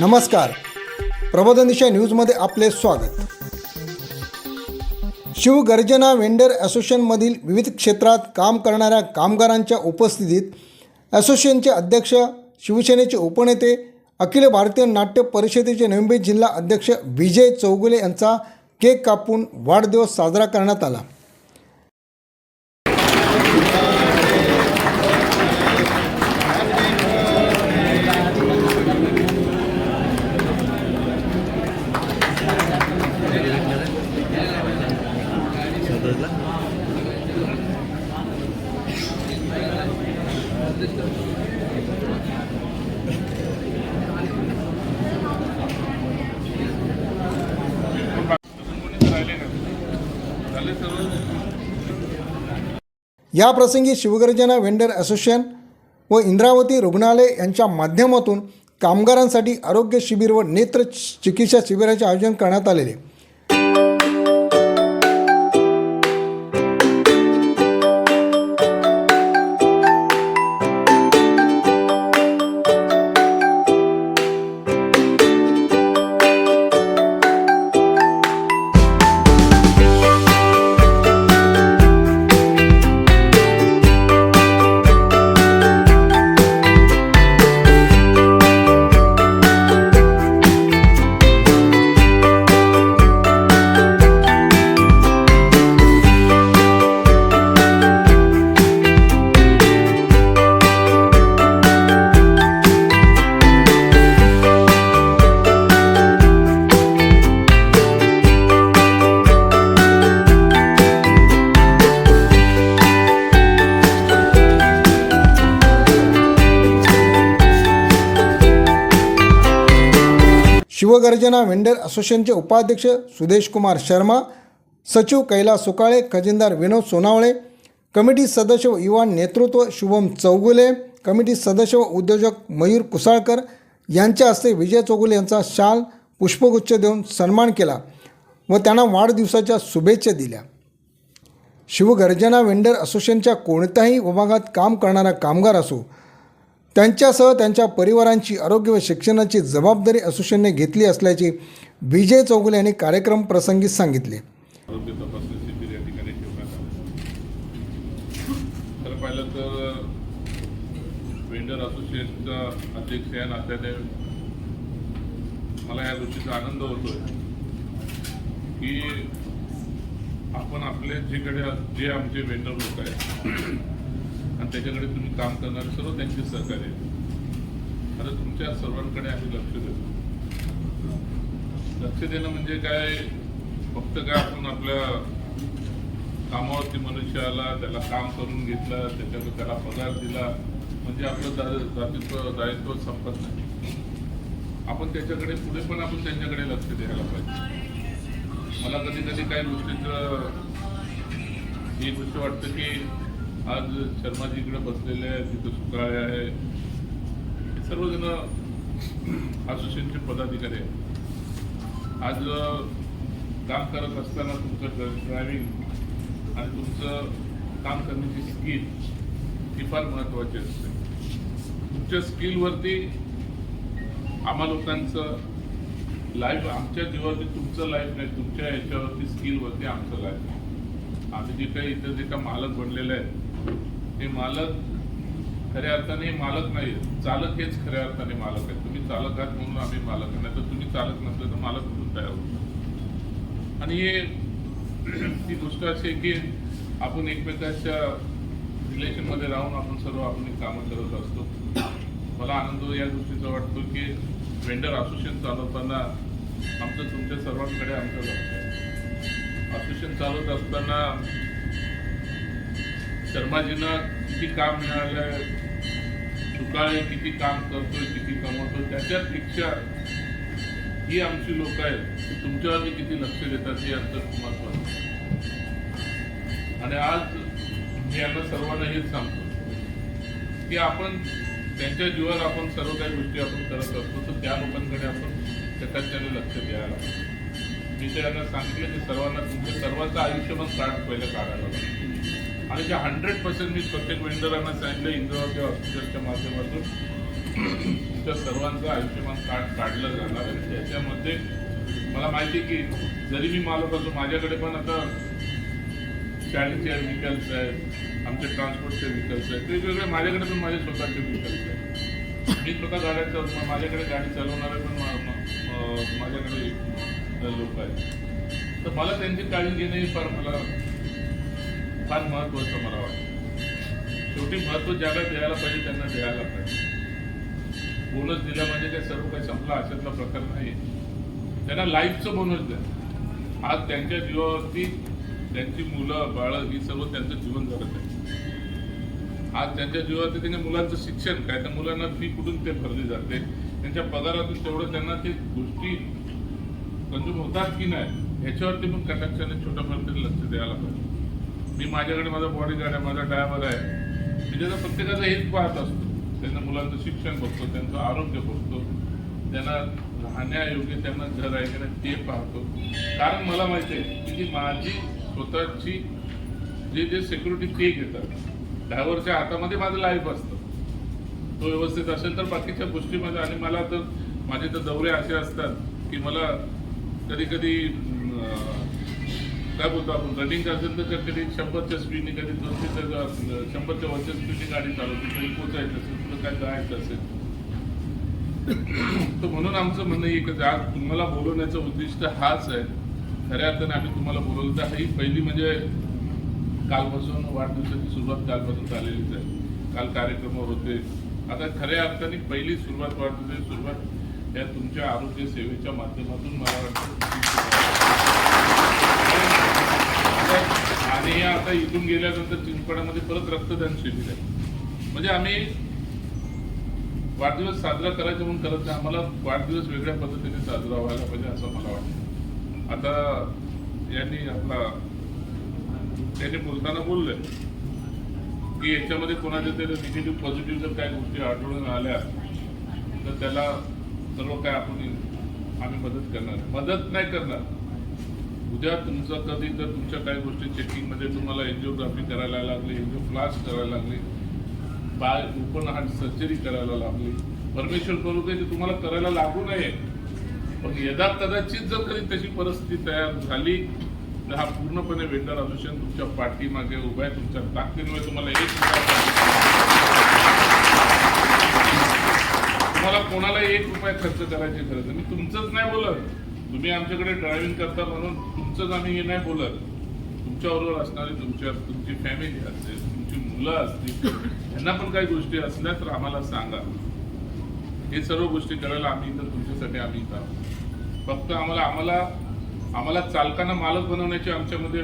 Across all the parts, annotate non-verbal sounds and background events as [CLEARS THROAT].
नमस्कार. प्रबोधन दिशा न्यूजमध्ये आपले स्वागत. शिवगर्जना वेंडर असोसिएशनमधील विविध क्षेत्रात काम करणाऱ्या कामगारांच्या उपस्थितीत असोसिएशनचे अध्यक्ष शिवसेनेचे उपनेते अखिल भारतीय नाट्य परिषदेचे नवी मुंबई जिल्हा अध्यक्ष विजय चौगुले यांचा केक कापून वाढदिवस साजरा करण्यात आला. या प्रसंगी शिवगर्जना वेंडर असोसिएशन व इंद्रावती रुग्णालय यांच्या माध्यमातून कामगारांसाठी आरोग्य शिबिर व नेत्र चिकित्सा शिबिराचे आयोजन करण्यात आलेले. शिवगर्जना वेंडर असोसिएशनचे उपाध्यक्ष सुदेश कुमार शर्मा सचिव कैलास सुकाळे खजिनदार विनोद सोनावळे कमिटी सदस्य व युवा नेतृत्व शुभम चौगुले कमिटी सदस्य व उद्योजक मयूर कुसाळकर यांच्या हस्ते विजय चौगुले यांचा शाल पुष्पगुच्छ देऊन सन्मान केला व त्यांना वाढदिवसाच्या शुभेच्छा दिल्या. शिवगर्जना वेंडर असोसिएशनच्या कोणत्याही विभागात काम करणारा कामगार असो त्यांच्यासह त्यांच्या परिवारांची आरोग्य व शिक्षणाची जबाबदारी असोसिएशनने घेतली असल्याचे विजय चौगुले यांनी कार्यक्रम प्रसंगी सांगितले. आरोग्य तपासणी शिबिर या ठिकाणी ठेवण्यात आलं. खरं पाहिलं तर वेंडर असोसिएशनचा अध्यक्ष या नात्याने मला या गोष्टीचा आनंद होतोय की आपण आपले जेकडे जे आमचे वेंडर लोक आहेत आणि त्याच्याकडे तुम्ही काम करणारे सर्व त्यांचे सहकार्य आता तुमच्या सर्वांकडे आम्ही लक्ष देतो. लक्ष देणं म्हणजे काय? फक्त काय आपण आपल्या कामावरती मनुष्य आला त्याला काम करून घेतलं त्याच्यावर त्याला पगार दिला म्हणजे आपलं दा- दायित्व दायित्व संपत नाही. आपण त्याच्याकडे पुढे पण आपण त्यांच्याकडे लक्ष द्यायला पाहिजे. मला कधी कधी काही गोष्टीचं ही गोष्ट वाटतं की आज शर्माजी इकडे बसलेले आहे तिथं सुकाळे आहे. हे सर्वजण असोसिएशनचे पदाधिकारी आहेत. आज काम करत असताना तुमचं ड्रायव्हिंग आणि तुमचं काम करण्याची स्किल ही फार महत्वाची असते. तुमच्या स्किलवरती आम्हा लोकांचं लाईफ आमच्या जीवावरती तुमचं लाईफ नाही तुमच्या याच्यावरती स्किलवरती आमचं लाईफ आम्ही जे काही इथं जे काही मालक बनलेले आहेत हे मालक खऱ्या अर्थाने मालक नाही चालक हेच खऱ्या अर्थाने मालक आहेत. तुम्ही चालक आहात म्हणून आम्ही मालक नाही तर तुम्ही चालक नसलं तर मालक म्हणून तयार होतो आणि हे [CLEARS THROAT] ती गोष्ट अशी आहे की आपण एकमेकांच्या रिलेशनमध्ये राहून आपण सर्व आपण कामं करत असतो. मला आनंद या गोष्टीचा वाटतो की वेंडर असोसिएशन चालवताना आमचं तुमच्या सर्वांकडे आमचं लक्ष असोसिएशन चालवत असताना शर्माजींना किती काम मिळालंय सुकाळे किती काम करतोय किती कमवतोय त्याच्यापेक्षा ही आमची लोक आहेत की तुमच्यावरती किती लक्ष देतात हे आमचं महत्वाचं आणि आज मी यांना सर्वांना हेच सांगतो की आपण त्यांच्या जीवावर आपण सर्व काही गोष्टी आपण करत असतो तर त्या लोकांकडे आपण त्याच्याने लक्ष द्यायला लागतो मी तर यांना सांगितलं की सर्वांना तुमच्या सर्वांचं आयुष्यमान कार्ड पहिलं काढायला लागतं आणि ते हंड्रेड पर्सेंट मी प्रत्येक वेंडरांना सांगितलं इंद्रावती हॉस्पिटलच्या माध्यमातून तुमच्या सर्वांचं आयुष्यमान कार्ड काढलं जाणार आहे. त्याच्यामध्ये मला माहिती आहे की जरी मी मालक असो माझ्याकडे पण आता शाळेचे व्हेकल्स आहेत आमचे ट्रान्सपोर्टचे व्हेकल्स आहेत. वेगवेगळे माझ्याकडे पण माझे स्वतःचे व्हेकल्स आहेत. मी स्वतः गाड्या चालतो माझ्याकडे गाडी चालवणारे पण माझ्याकडे लोक आहेत. तर मला त्यांची काळजी घेणे फार मला फार महत्त्वाचं मला वाटतं. शेवटी महत्त्व ज्याला द्यायला पाहिजे त्यांना द्यायला पाहिजे. बोनस दिला म्हणजे काय सर्व काही संपला अशातला प्रकार नाही. त्यांना लाईफचं बोनस द्या. आज त्यांच्या जीवावरती त्यांची मुलं बाळं ही सर्व त्यांचं जीवन जगत आहे. आज त्यांच्या जीवावरती त्यांच्या मुलांचं शिक्षण काय त्या मुलांना फी कुठून ते भरली जाते? त्यांच्या पगारातून तेवढं त्यांना ते गोष्टी कंझ्युम होतात की नाही? याच्यावरती पण कटाक्षाने छोट्या तरी लक्ष द्यायला पाहिजे. मी माझ्याकडे माझा बॉडीगार्ड आहे माझा ड्रायव्हर आहे. मी त्याचा प्रत्येकाचं हेच पाहत असतो. त्यांना मुलांचं शिक्षण बघतो त्यांचं आरोग्य बघतो. त्यांना राहण्यायोग्य त्यांना घर आहे की नाही ते पाहतो. कारण मला माहिती आहे की माझी स्वतःची जे जे सिक्युरिटी ते घेतात ड्रायव्हरच्या हातामध्ये माझं लाईफ असतं. तो व्यवस्थित असेल तर बाकीच्या गोष्टीमध्ये आणि मला तर माझे तर दौरे असे असतात की मला कधी कधी काय बोलतो आपण. रनिंग असेल तर कधी शंभरच्या स्पीडने कधी दोनशे शंभरच्या वरच्या स्पीडने गाडी चालवते. कधी पोचायचं असेल तुला काय जायचं असेल. [COUGHS] तर म्हणून आमचं म्हणणं एकच आज तुम्हाला बोलवण्याचं उद्दिष्ट हाच आहे. खऱ्या अर्थाने आम्ही तुम्हाला बोलवलं तर ही पहिली म्हणजे कालपासून वाढदिवसाची सुरुवात कालपासून झालेलीच आहे. काल कार्यक्रम होते. आता खऱ्या अर्थाने पहिली सुरुवात वाढदिवसाची सुरुवात या तुमच्या आरोग्य सेवेच्या माध्यमातून मला वाटतं. आणि आता इथून गेल्यानंतर चिंचपाड्यामध्ये परत रक्तदान शिबिर आहे. म्हणजे आम्ही वाढदिवस साजरा करायचा म्हणून करत नाही. आम्हाला वाढदिवस वेगळ्या पद्धतीने साजरा व्हायला पाहिजे असं मला वाटतं. आता यांनी आपला त्यांनी बोलताना बोलले की याच्यामध्ये कोणाच्या तरी निगेटिव्ह पॉझिटिव्ह जर काही गोष्टी आढळून आल्या तर त्याला सर्व काय आपण आम्ही मदत करणार. मदत नाही करणार. उद्या तुमचं कधी जर तुमच्या काही गोष्टी चेकिंगमध्ये तुम्हाला एन्जिओग्राफी करायला लागली एन्जिओ करायला लागली बाय ओपन हार्ट सर्जरी करायला लागली. परमेश्वर करू दे ते तुम्हाला करायला लागू नये. पण यदा कदाचित जर कधी तशी परिस्थिती तयार झाली तर हा पूर्णपणे वेंडर असोसिएशन तुमच्या पाठीमागे उभा आहे तुमच्या ताकदीमुळे तुम्हाला एक तुम्हाला कोणाला एक रुपया खर्च करायची गरज मी तुमचंच नाही बोलत. तुम्ही आमच्याकडे ड्रायव्हिंग करता म्हणून तुमचंच आम्ही हे नाही बोलत. तुमच्याबरोबर असणारी तुमच्या तुमची फॅमिली असेल तुमची मुलं असतील यांना पण काही गोष्टी असल्या तर आम्हाला सांगा. हे सर्व गोष्टी करायला आम्ही इथं तुमच्यासाठी आम्ही इथं फक्त आम्हाला आम्हाला आम्हाला चालकांना मालक बनवण्याची आमच्यामध्ये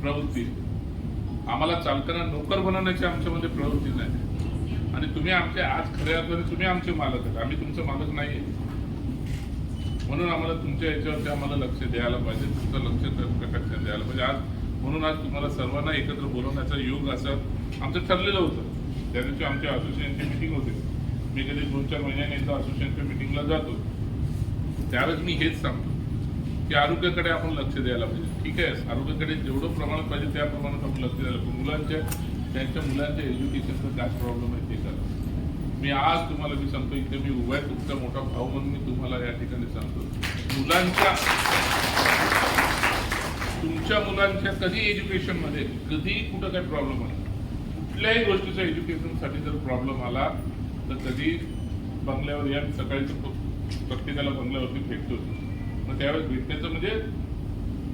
प्रवृत्ती आम्हाला चालकांना नोकर बनवण्याची आमच्यामध्ये प्रवृत्ती नाही. आणि तुम्ही आमचे आज खऱ्या अर्थाने तुम्ही आमचे मालक आहात. आम्ही तुमचं मालक नाही म्हणून आम्हाला तुमच्या याच्यावरती आम्हाला लक्ष द्यायला पाहिजे. तुमचं लक्ष कटाक्ष द्यायला पाहिजे. आज म्हणून आज तुम्हाला सर्वांना एकत्र बोलवण्याचा योग असं आमचं ठरलेलं होतं. त्या दिवशी आमच्या असोसिएशनची मिटिंग होती. मी कधी दोन चार महिन्याने एकदा असोसिएशनच्या मिटिंगला जातो. त्यावेळेस मी हेच सांगतो की आरोग्याकडे आपण लक्ष द्यायला पाहिजे. ठीक आहे? आरोग्याकडे जेवढं प्रमाणात पाहिजे त्या प्रमाणात आपण लक्ष द्यायला पाहिजे. मुलांच्या त्यांच्या मुलांच्या एज्युकेशनचा काय प्रॉब्लेम आहे ते करा मी आज तुम्हाला मी सांगतो इथे मी उभा आहे तुमचा मोठा भाऊ म्हणून मी तुम्हाला या ठिकाणी सांगतो. मुलांच्या तुमच्या मुलांच्या कधी एज्युकेशनमध्ये कधी कुठं काही प्रॉब्लेम आला? कुठल्याही गोष्टीचा एज्युकेशनसाठी जर प्रॉब्लेम आला तर कधी बंगल्यावर या सकाळी प्रत्येकाला बंगल्यावरती भेटतो. मग त्यावेळेस भेटण्याचं म्हणजे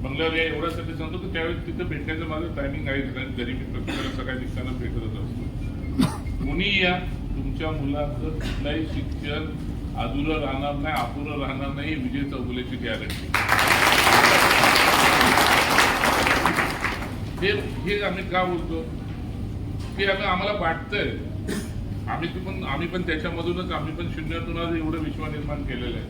बंगल्यावर या एवढ्यासाठी सांगतो की त्यावेळेस तिथं भेटण्याचं माझं टायमिंग आहे. कारण घरी मी प्रत्येकाला सकाळी निघताना भेटतच असतो. कोणी या तुमच्या मुलाचं कुठलंही शिक्षण अधुरं राहणार नाही अपुरं राहणार नाही विजय चौगुलेची गॅरंटी. हे हे आम्ही का बोलतो? की आम्ही आम्हाला वाटतंय. आम्ही पण आम्ही पण त्याच्यामधूनच आम्ही पण शून्यातून आज एवढं विश्व निर्माण केलेलं आहे.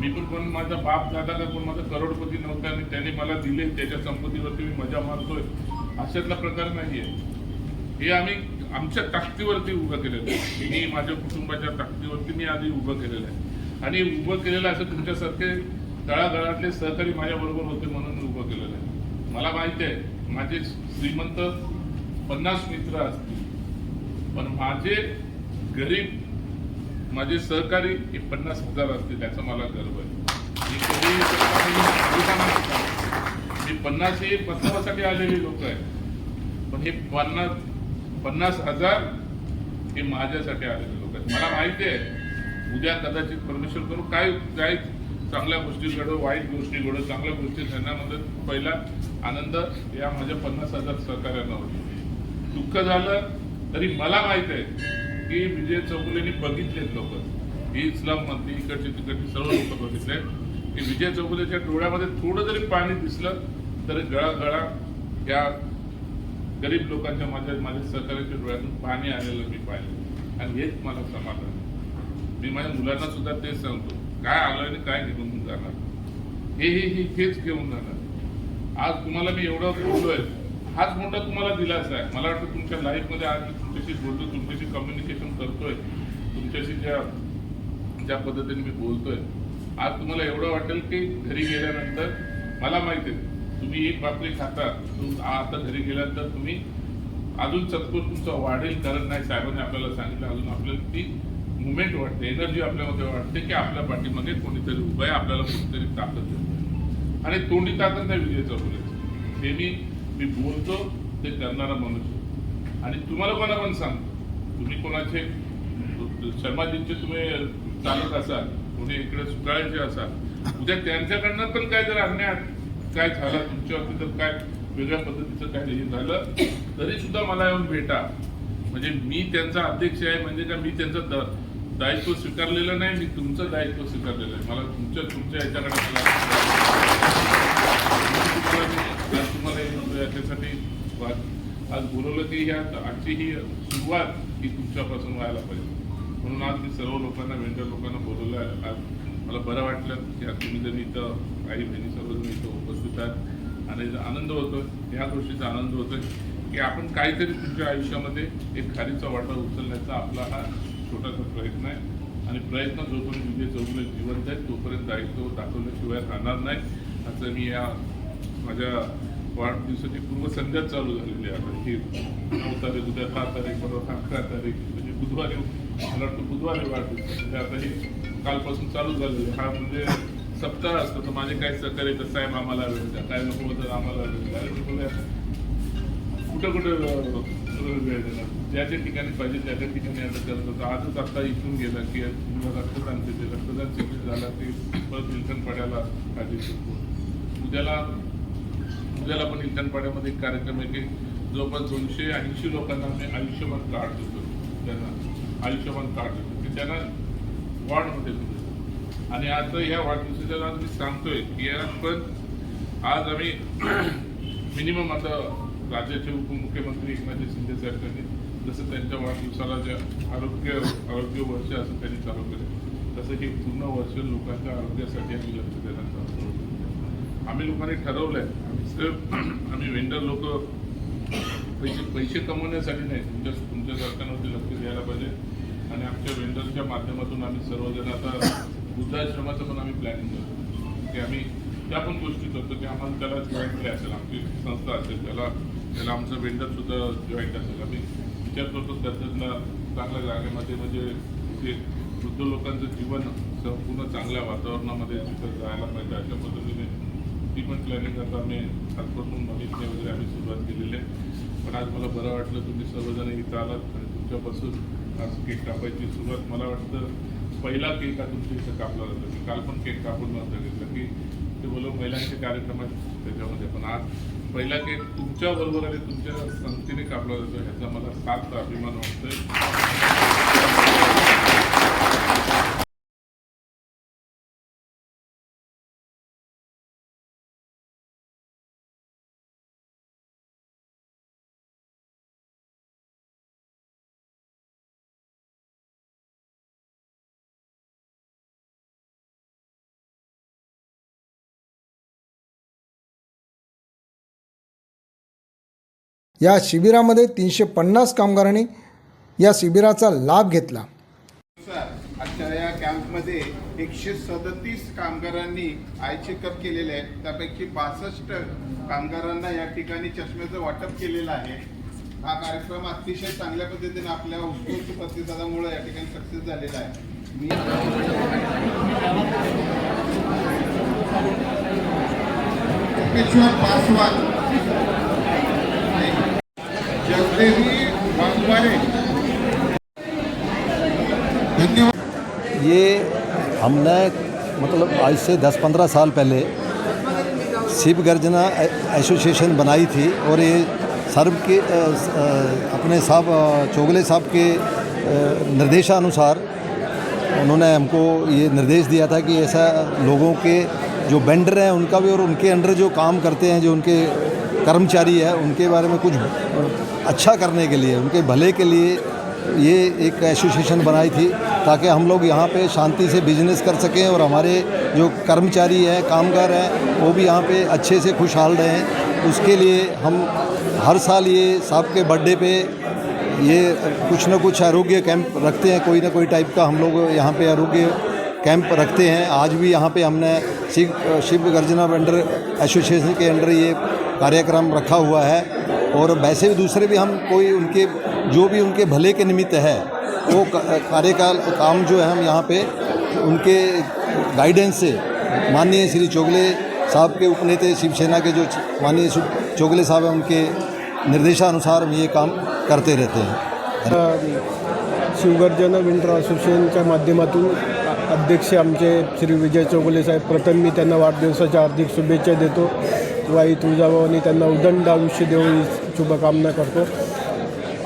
मी पण पण माझा बाप दादा का पण माझा करोडपती नव्हता आणि त्याने मला दिले त्याच्या संपत्तीवरती मी मजा मारतोय. अशातला प्रकार नाहीये. हे आम्ही आमच्या ताकदीवरती उभं केलेलं आहे. मी माझ्या कुटुंबाच्या ताकदीवरती मी आधी उभं केलेलं आहे. आणि उभं केलेलं असं तुमच्यासारखे तळागाळातले सहकारी माझ्याबरोबर होते म्हणून मी उभं केलेलं आहे. मला माहिती आहे माझे श्रीमंत पन्नास मित्र असतील. पण माझे गरीब माझे सहकारी हे पन्नास हजार असतील त्याचा मला गर्व आहे. मी पन्नास हे बचावासाठी आलेली लोक आहेत. पण हे पन्नास पन्नास हजार हे माझ्यासाठी आलेले लोक आहेत. मला माहिती आहे उद्या कदाचित परमेश्वर करून काय काय चांगल्या गोष्टी घडो वाईट गोष्टी घडो चांगल्या गोष्टी घडण्यामध्ये पहिला आनंद या माझ्या पन्नास हजार सहकार्यांना होतो. दुःख झालं तरी मला माहीत आहे की विजय चौगुलेंनी बघितलेत लोक. ही इस्लाममधली इकडची तिकडची सर्व लोक बघितले. की विजय चौगुलेच्या डोळ्यामध्ये थोडं जरी पाणी दिसलं तरी गळा गळा या गरीब लोकांच्या माझ्या माझ्या सहकार्याच्या डोळ्यातून पाणी आलेलं मी पाहिलं. आणि हेच मला समाधान. मी माझ्या मुलांना सुद्धा तेच सांगतो. काय आलं आणि काय घेऊन जाणार? हे हे हे हेच घेऊन जाणार. आज तुम्हाला मी एवढं बोललोय. हाच मोठा तुम्हाला दिलासा आहे. मला वाटतं तुमच्या लाईफमध्ये आज मी तुमच्याशी बोलतो तुमच्याशी कम्युनिकेशन करतोय. तुमच्याशी ज्या ज्या पद्धतीने मी बोलतोय. आज तुम्हाला एवढं वाटेल की घरी गेल्यानंतर मला माहिती आहे तुम्ही एक बापरी खाता आता घरी गेल्यानंतर तुम्ही अजून सत्पूर तुमचा वाढेल कारण नाही साहेबांनी आपल्याला सांगितलं अजून आपल्याला ती मुवमेंट वाटते एनर्जी आपल्यामध्ये वाटते की आपल्या पाठीमध्ये कोणीतरी उभं आहे आपल्याला कोणीतरी ताकद देतो आणि तोंडी ताकद नाही विजयचा चौगुले ते मी मी बोलतो ते करणारा मनुष्य. आणि तुम्हाला कोणा पण सांगतो? तुम्ही कोणाचे शर्माजींचे तुम्ही चालक असाल कोणी इकडे सुकाळ्याचे असाल उद्या त्यांच्याकडनं पण काय जर अन्याय काय झाला तुमच्या जर काय वेगळ्या पद्धतीचं काय हे झालं तरी सुद्धा मला येऊन भेटा. म्हणजे मी त्यांचा अध्यक्ष आहे म्हणजे का मी त्यांचं दायित्व स्वीकारलेलं नाही मी तुमचं दायित्व स्वीकारलेलं आहे. मला तुमच्या तुमच्या याच्याकडे मला- तुम्हाला याच्यासाठी आज बोलवलं की ह्या आजची ही सुरुवात ही तुमच्यापासून व्हायला पाहिजे. म्हणून आज मी सर्व लोकांना वेंडर लोकांना बोलवलं आज मला बरं वाटलं की आज तुम्ही जर इथं आई बहिणी सर्वजण इथं उपस्थित आहेत आणि आनंद होतो ह्या गोष्टीचा आनंद होतो की आपण काहीतरी तुमच्या आयुष्यामध्ये एक खारीचा वाटा उचलण्याचा आपला हा छोटासा प्रयत्न आहे. आणि प्रयत्न जोपर्यंत विजय चौगुले जिवंत आहे तोपर्यंत दायित्व दाखवल्याशिवाय राहणार नाही. असं मी या माझ्या वाढदिवसाची पूर्वसंध्याच चालू झालेली आहे. आता ही नऊ तारीख उद्या दहा तारीख बरोबर अकरा तारीख म्हणजे बुधवारी मला वाटतं बुधवारी वाढदिवस म्हणजे आता हे कालपासून चालू झालेली हा म्हणजे सप्ताह असतो तर माझे काय सहकार्य तर साहेब आम्हाला वेळ द्या. काय नको तर आम्हाला वेळ द्या. कुठं कुठं वेळ देणार? ज्या ज्या ठिकाणी पाहिजे त्या त्या ठिकाणी आता करत होतं. आजच आता इथून गेला की तुम्हाला रक्तदान केले रक्तदान शिबिर झाला ते परत निलखनपाड्याला काळजी उद्याला उद्याला पण निलखनपाड्यामध्ये एक कार्यक्रम आहे की जवळपास दोनशे ऐंशी लोकांना आम्ही आयुष्यमान कार्ड देतो. त्यांना आयुष्यमान कार्ड देतो. की त्यांना वॉर्डमध्ये देतो. आणि आता ह्या वाढदिवसाच्या आज मी सांगतोय की आपण आज आम्ही [CLEARS THROAT] मिनिमम आता राज्याचे उपमुख्यमंत्री एकनाथ शिंदे साहेब जसं त्यांच्या वाढदिवसाला जे आरोग्य आरोग्य वर्ष असं त्यांनी चालू केलं तसं हे पूर्ण वर्ष लोकांच्या आरोग्यासाठी आम्ही लक्ष देण्यात आम्ही लोकांनी ठरवलंय आम्ही सिर्फ [CLEARS THROAT] आम्ही वेंडर लोक पैसे पैसे कमवण्यासाठी नाही तुमच्या तुमच्या सरकारवरती लक्ष द्यायला पाहिजे. आणि आमच्या वेंडरच्या माध्यमातून आम्ही सर्वजण आता वृद्धाश्रमाचं पण आम्ही प्लॅनिंग करतो. की आम्ही त्या पण गोष्टी करतो की आम्हाला त्याला जॉईन केले असेल आमची संस्था असेल त्याला त्याला आमचं वेंडर सुद्धा जॉईंट असेल. आम्ही विचार करतो त्यातल्या चांगल्या जागेमध्ये म्हणजे ते वृद्ध लोकांचं जीवन संपूर्ण चांगल्या वातावरणामध्ये तिथं जायला पाहिजे अशा पद्धतीने ती पण प्लॅनिंग आता आम्ही आजपासून बघितले वगैरे आम्ही सुरुवात केलेली आहे. पण आज मला बरं वाटलं तुम्ही सर्वजण इथं आलात आणि तुमच्यापासून आज केक कापायची सुरुवात. मला वाटतं पहिला केक हा तुमच्या कापला जातो मी काल पण केक कापून नव्हतं घेतलं की ते बोलव महिलांच्या कार्यक्रमात त्याच्यामध्ये पण आज. पहिला केक तुमच्या बरोबर आणि तुमच्या संगतीने कापला जातो ह्याचा मला सात अभिमान वाटतोय. या शिबिरामध्ये तीनशे पन्नास कामगारांनी या शिबिराचा लाभ घेतला. आजच्या या कॅम्पमध्ये एकशे सदतीस कामगारांनी आय चेकअप केलेले आहे त्यापैकी बासष्ट कामगारांना या ठिकाणी चष्म्याचं वाटप केलेलं आहे. हा कार्यक्रम अतिशय चांगल्या पद्धतीने आपल्या उत्स्फूर्त प्रतिसादामुळे या ठिकाणी सक्सेस झालेला आहे. मी पासवान ये हमने मतलब आज से 10-15 साल पहले शिव गर्जना एसोसिएशन बनाई थी और ये सर्व के अपने साहब चोगले साहब के निर्देशानुसार उन्होंने हमको ये निर्देश दिया था कि ऐसा लोगों के जो बेंडर हैं उनका भी और उनके अंडर जो काम करते हैं, जो उनके कर्मचारी है, उनके बारे में कुछ अच्छा करने के लिए, उनके भले के लिए ये एक एसोसिएशन बनाई थी, ताकि हम लोग यहाँ पे शांति से बिज़नेस कर सकें और हमारे जो कर्मचारी हैं, कामगार हैं, वो भी यहाँ पे अच्छे से खुशहाल रहें। उसके लिए हम हर साल ये साहब के बर्थडे पे ये कुछ ना कुछ आरोग्य कैंप रखते हैं, कोई ना कोई टाइप का हम लोग यहाँ पे आरोग्य कैंप रखते हैं। आज भी यहाँ पे हमने शिव शिव गर्जना वेंडर एसोसिएशन के अंडर ये कार्यक्रम रखा हुआ है। और वैसे भी दूसरे भी हम कोई उनके जो भी उनके भले के निमित्त है वो कार्यकाल काम जो है हम यहाँ पे उनके गाइडेंस से माननीय श्री चोगले साहब के उपनेता शिवसेना के जो माननीय चोगले साहब हैं उनके निर्देशानुसार हम ये काम करते रहते हैं। शिवगर्जन विंटर असोसिएशनच्या माध्यमातून अध्यक्ष आमचे श्री विजय चौगले साहेब प्रथम मी त्यांना वाढदिवसाच्या हार्दिक शुभेच्छा देतो. वाई तुळजाभवानी त्यांना उदंड आयुष्य देऊन शुभकामना करतो.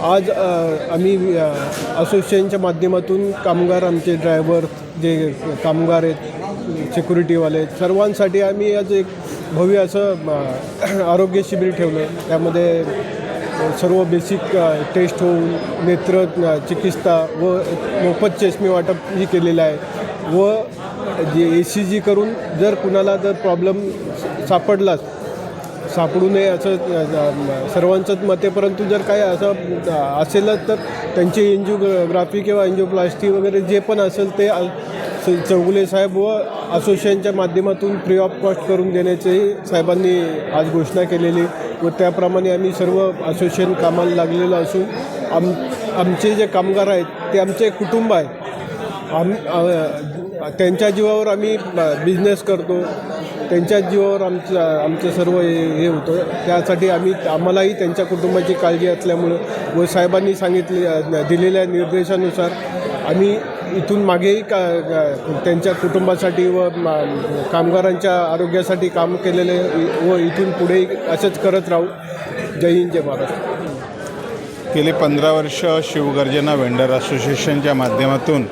आज आम्ही असोसिएशनच्या माध्यमातून कामगार आमचे ड्रायव्हर जे कामगार आहेत सिक्युरिटीवाले आहेत सर्वांसाठी आम्ही आज एक भव्य असं आरोग्य शिबिर ठेवलं आहे त्यामध्ये सर्व बेसिक टेस्ट होऊन नेत्र चिकित्सा व मोफत चष्मे वाटप ही केलेलं आहे. व जे ए सी जी करून जर कुणाला जर प्रॉब्लेम सापडलाच सापडू नये असं सर्वांचंच मते परंतु जर काय असं असेलच तर त्यांची एन्जिओग्राफी किंवा एन्जिओप्लास्टी वगैरे जे पण असेल ते चौगुले साहेब व असोसिएशनच्या माध्यमातून फ्री ऑफ कॉस्ट करून देण्याचीही साहेबांनी आज घोषणा केलेली. व त्याप्रमाणे आम्ही सर्व असोसिएशन कामाला लागलेलं असून आम आमचे जे कामगार आहेत ते आमचे कुटुंब आहे. आम त्यांच्या जीवावर आम्ही बिझनेस करतो. त्यांच्या जीवावर आमचं आमचं सर्व हे हे होतं. त्यासाठी आम्ही आम्हालाही त्यांच्या कुटुंबाची काळजी असल्यामुळं व साहेबांनी सांगितले दिलेल्या निर्देशानुसार आम्ही इथून मागेही का त्यांच्या कुटुंबासाठी व मा- कामगारांच्या आरोग्यासाठी काम केलेले व इथून पुढेही असंच करत राहू. जय हिंद जय महाराष्ट्र. गेली पंधरा वर्ष शिवगर्जना वेंडर असोसिएशनच्या माध्यमातून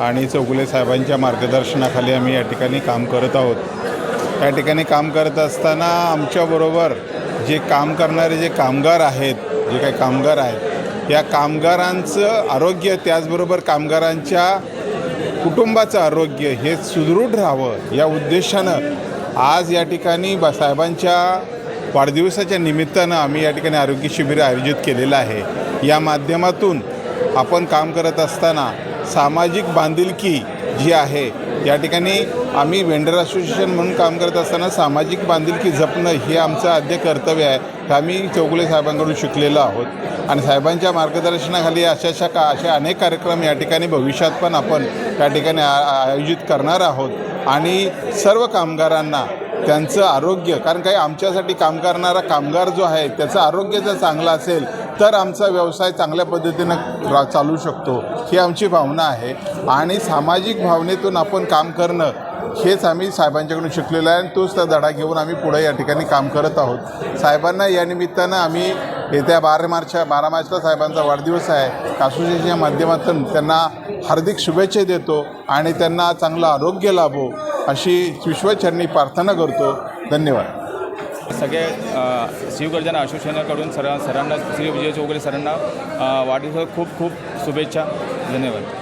आणि चौगुले साहेबांच्या मार्गदर्शनाखाली आम्ही या ठिकाणी काम करत आहोत. या ठिकाणी काम करत असताना आमच्याबरोबर जे काम करणारे जे कामगार आहेत जे काही कामगार आहेत या कामगारांचं आरोग्य त्याचबरोबर कामगारांच्या कुटुंबाचं आरोग्य हे सुदृढ राहावं या उद्देशानं आज या ठिकाणी बा साहेबांच्या वाढदिवसाच्या निमित्तानं आम्ही या ठिकाणी आरोग्य शिबिर आयोजित केलेलं आहे. या माध्यमातून आपण काम करत असताना सामाजिक बांधिलकी जी आहे या ठिकाणी आम्ही वेंडर असोसिएशन म्हणून काम करत असताना सामाजिक बांधिलकी जपणं हे आमचं आद्य कर्तव्य आहे. हे आम्ही चौगुले साहेबांकडून शिकलेलो आहोत. आणि साहेबांच्या मार्गदर्शनाखाली अशा अशा का असे अनेक कार्यक्रम या ठिकाणी भविष्यात पण आपण या ठिकाणी आ- आयोजित करणार आहोत. आणि सर्व कामगारांना त्यांचं आरोग्य कारण काही आमच्यासाठी काम करणारा कामगार जो आहे त्याचं आरोग्य जर चांगलं असेल तर आमचा व्यवसाय चांगल्या पद्धतीनं रा चालू शकतो ही आमची भावना आहे. आणि सामाजिक भावनेतून आपण काम करणं हेच आम्ही साहेबांच्याकडून शिकलेलं आहे आणि तोच त्या धडा घेऊन आम्ही पुढे या ठिकाणी काम करत आहोत. साहेबांना या निमित्तानं आम्ही येत्या बारा मार्चच्या बारा मार्चला साहेबांचा वाढदिवस आहे. असोसिएशनच्या माध्यमातून त्यांना हार्दिक शुभेच्छा देतो आणि त्यांना चांगलं आरोग्य लाभो अशी विश्वचरणी प्रार्थना करतो. धन्यवाद. सगळे शिवगर्जना असोसिएशनकडून सर सरांना श्री विजय चौगले सरांना अ, खूप खूप शुभेच्छा. धन्यवाद.